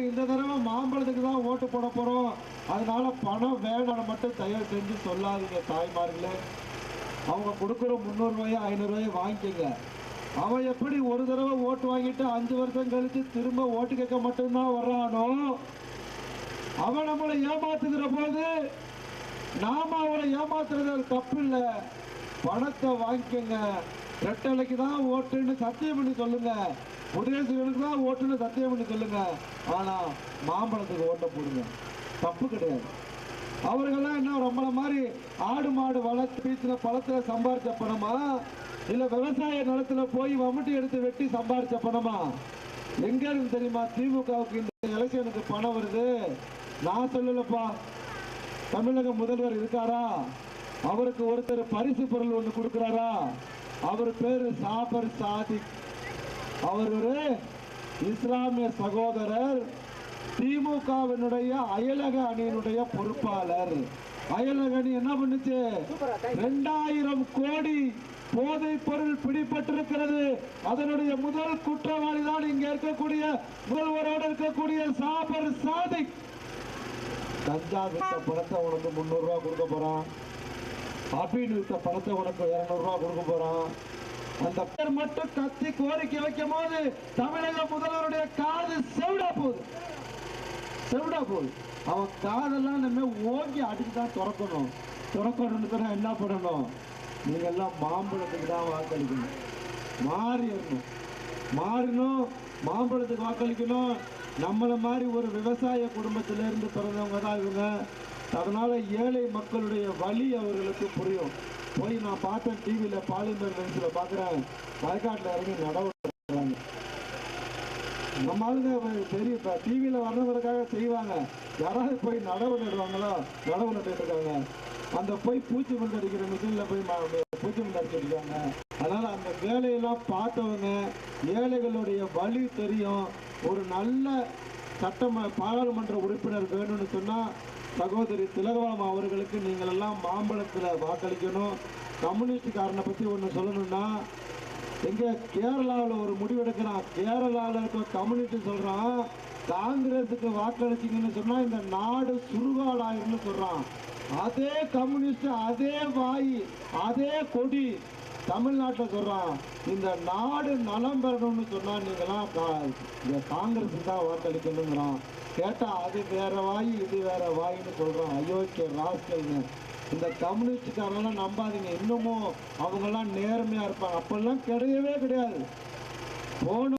இந்த தடவை மாம்பழத்துக்கு தான் ஓட்டு போட போறோம். அதனால பணம் வேணும்னு மட்டும் தயவு செஞ்சு சொல்லாதீங்க தாய்மார்களே. அவங்க கொடுக்குற முந்நூறுரூவாயோ ஐநூறுரூவாயோ வாங்கிக்கோங்க. அவன் எப்படி ஒரு தடவை ஓட்டு வாங்கிட்டு அஞ்சு வருஷம் கழிச்சு திரும்ப ஓட்டு கேட்க மட்டும்தான் வர்றானோ? அவன் நம்மளை ஏமாத்துகிற போது நாம அவனை ஏமாத்துறது தப்பு இல்லை பணத்தை வாங்கிக்கோங்க. ரெட்டலைக்கு தான் ஓட்டுன்னு சத்தியம் பண்ணி சொல்லுங்க. உதயசுகளுக்கு தான் ஓட்டுன்னு சத்தியம் பண்ணி சொல்லுங்க. ஆனா மாம்பழத்துக்கு ஓட்ட போடுங்க. தப்பு கிடையாது. அவர்கள்லாம் என்ன ரொம்ப மாதிரி ஆடு மாடு வளர்த்து வீட்டுல பழத்துல சம்பாரிச்ச பணமா? இல்ல விவசாய நிலத்துல போய் வமட்டி எடுத்து வெட்டி சம்பாரிச்ச பணமா? எங்க இருந்து தெரியுமா திமுகவுக்கு இந்த எலெக்ஷனுக்கு பணம் வருது? நான் சொல்லலப்பா. தமிழக முதல்வர் இருக்காரா? அவருக்கு ஒருத்தர் பரிசு பொருள் ஒன்று கொடுக்குறாரா? அவர் பேரு சாபர் சாதிக். அவர் ஒரு இஸ்லாமிய சகோதரர் திமுகவினுடைய அயலக அணியினுடைய பொறுப்பாளர். அயலக அணி என்ன பண்ணுச்சு? ரெண்டாயிரம் கோடி போதை பொருள் பிடிபட்டிருக்கிறது. அதனுடைய முதல் குற்றவாளி தான் இங்க இருக்கக்கூடிய முதல்வரோடு இருக்கக்கூடிய சாபர் சாதிக். கஞ்சா வித்த பணத்தை உனக்கு முன்னூறு ரூபா கொடுக்க போறான். அபின் வித்த பணத்தை உனக்கு இருநூறு ரூபா கொடுக்க போறான். அந்த மட்டும் கத்தி கோரிக்கை வைக்கும் போது தமிழக முதல்வருடைய காது செவிடா போகுது. செவிடா போகுது. அவன் காதெல்லாம் நம்ம ஓங்கி அடிச்சு தான் திறக்கணும். திறக்கணும்னு என்ன பண்ணணும்? நீங்க எல்லாம் மாம்பழத்துக்கு தான் வாக்களிக்கணும். மாறிடணும் மாறணும் மாம்பழத்துக்கு வாக்களிக்கணும். நம்மளை மாதிரி ஒரு விவசாய குடும்பத்திலிருந்து பிறந்தவங்க தான் இவங்க. அதனால ஏழை மக்களுடைய வழி அவர்களுக்கு புரியும். போய் நான் பார்த்தேன் டிவியில் பாலிமர் நியூஸில் பார்க்குறேன். வயக்காட்டில் இறங்கி நடவடிக்கிறாங்க நம்ம ஆளுங்க பெரிய இப்போ டிவியில் வர்றவங்களுக்காக செய்வாங்க. யாராவது போய் நடவு நடுவாங்களோ? நடவு நட்டுட்டு இருக்காங்க. அந்த போய் பூச்சி மருந்து அடிக்கிற மிஷினில் போய் பூச்சி மருந்து அடிச்சிருக்காங்க அதனால் அந்த வேலையெல்லாம் பார்த்தவங்க ஏழைகளுடைய வழி தெரியும். ஒரு நல்ல சட்டம பாராளுமன்ற உறுப்பினர் வேணும்னு சொன்னால் சகோதரி திலகவாம் அவர்களுக்கு நீங்கள் எல்லாம் மாம்பழத்தில் வாக்களிக்கணும். கம்யூனிஸ்டுக்காரனை பற்றி ஒன்று சொல்லணும்னா எங்கே கேரளாவில் ஒரு முடிவெடுக்கிறான். கேரளாவில் இருக்க கம்யூனிஸ்ட் சொல்கிறான் காங்கிரஸுக்கு வாக்களிச்சிங்கன்னு சொன்னால் இந்த நாடு சுருகாடாயிருன்னு சொல்கிறான் அதே கம்யூனிஸ்ட் அதே வாய் அதே கொடி. தமிழ்நாட்டில் சொல்கிறான் இந்த நாடு நலம் பெறணும்னு சொன்னால் நீங்களாம் கா- இந்த காங்கிரஸுக்கு தான் வாக்களிக்கணுங்கிறான் கேட்டால் அது வேற வாய் இது வேற வாயின்னு சொல்கிறான் அயோக்கிய ராஸ்கல்னு. இந்த கம்யூனிஸ்டுக்காரெல்லாம் நம்பாதீங்க. இன்னமும் அவங்கெல்லாம் நேர்மையாக இருப்பாங்க. அப்பெல்லாம் கிடையவே கிடையாது. போன